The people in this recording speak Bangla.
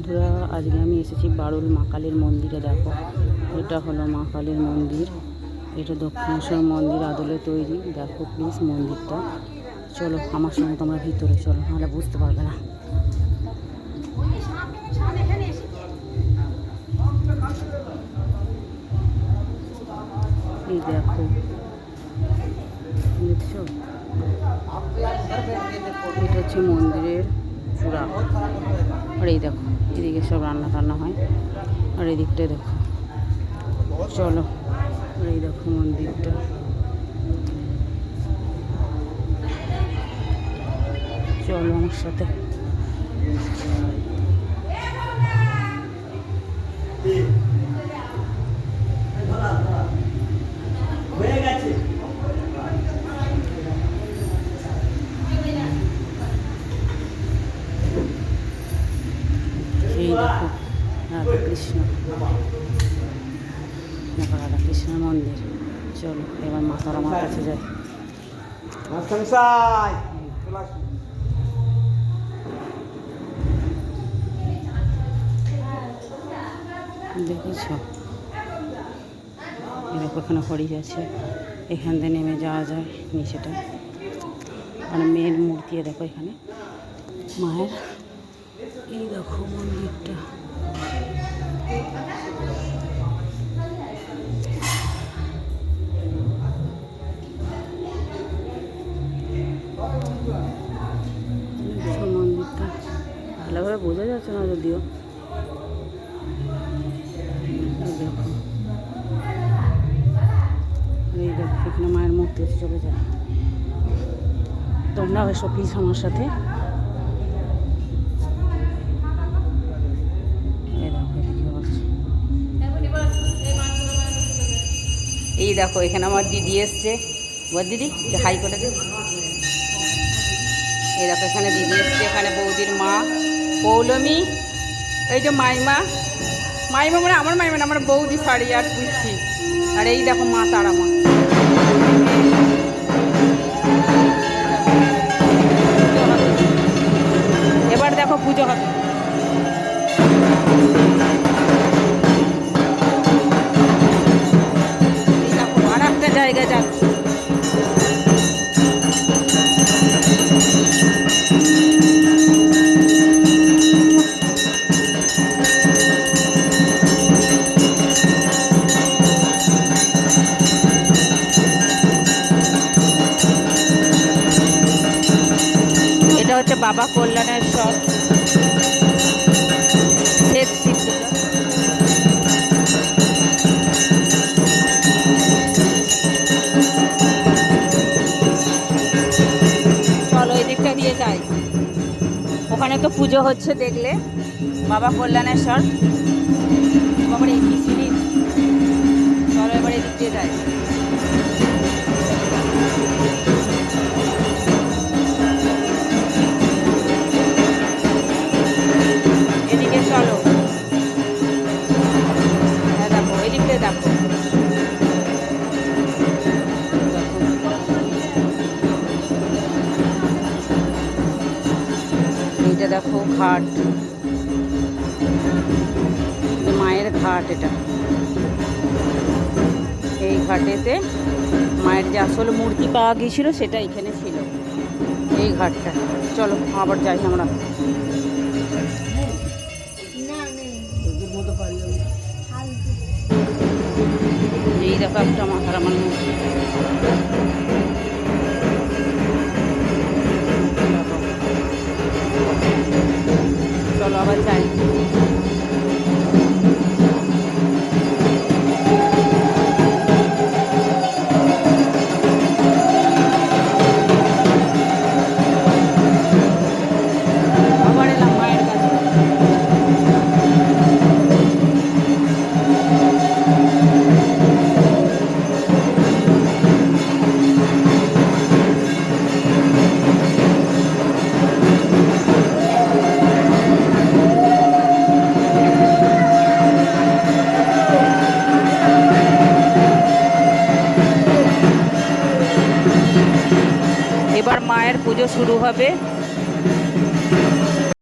বন্ধুরা, আজকে আমি এসেছি বারুল মা কালীর মন্দিরে, দেখো। এটা হলো মা কালীর মন্দির। এটা দক্ষিণেশ্বর মন্দির আদলে তৈরি। দেখো প্লিজ মন্দিরটা। চলো, আমার সঙ্গে তোমরা ভিতরে চলো, নাহলে বুঝতে পারবে না। এই দেখো। দেখছ? এটা হচ্ছে মন্দিরের এই দেখো, এদিকে সব রান্না টান্না হয়, আর এদিকটায় দেখো। চলো, এই দেখো মন্দিরটা। চলো আমার সাথে এই দেখো রাধা কৃষ্ণ কৃষ্ণের মন্দির। চলো এবার মা তারা মার কাছে যাই মাস্টারমশাই দেখেছ? দেখো এখানে হরিণ আছে এখান থেকে নেমে যাওয়া যায় নিচেটা। আর মেয়ের মূর্তি দেখো এখানে। মায়ের। এই দেখো মন্দিরটা। ভালোভাবে বোঝা যাচ্ছে না যদিও। এই দেখো। মায়ের মূর্তি চলে যায়। তোমরাও এসো প্লিজ আমার সাথে। এই দেখো এখানে আমার দিদি এসছে। বল দিদি হাই করে দে। এই দেখো, এখানে দিদি এসছে, এখানে বৌদির মা। পৌলমী, এই যে মাইমা। মাইমা মানে আমার মাইমা আমার বৌদি শাড়ি আর বুঝছি আর এই দেখো মা, তারা মা। এবার দেখো পুজো হবে। বাবা কল্যাণেশ্বর শ্বেত সিদ্ধটা চলো এই দিকটা দিয়ে যাই। ওখানে তো পুজো হচ্ছে দেখলে। বাবা কল্যাণেশ্বর বাবার এই সিঁড়ি? চলো এবার এদিক দিয়ে যাই। দেখো ঘাট। মায়ের ঘাট এটা। এই ঘাটেতে মায়ের যে আসল মূর্তি পাওয়া গিয়েছিল সেটা এখানে ছিল। এই ঘাটটা। চলো, আবার যাই আমরা। এই দেখো একটা মাথার আমার মূর্তি। চলো আবার যাই পুজো শুরু হবে।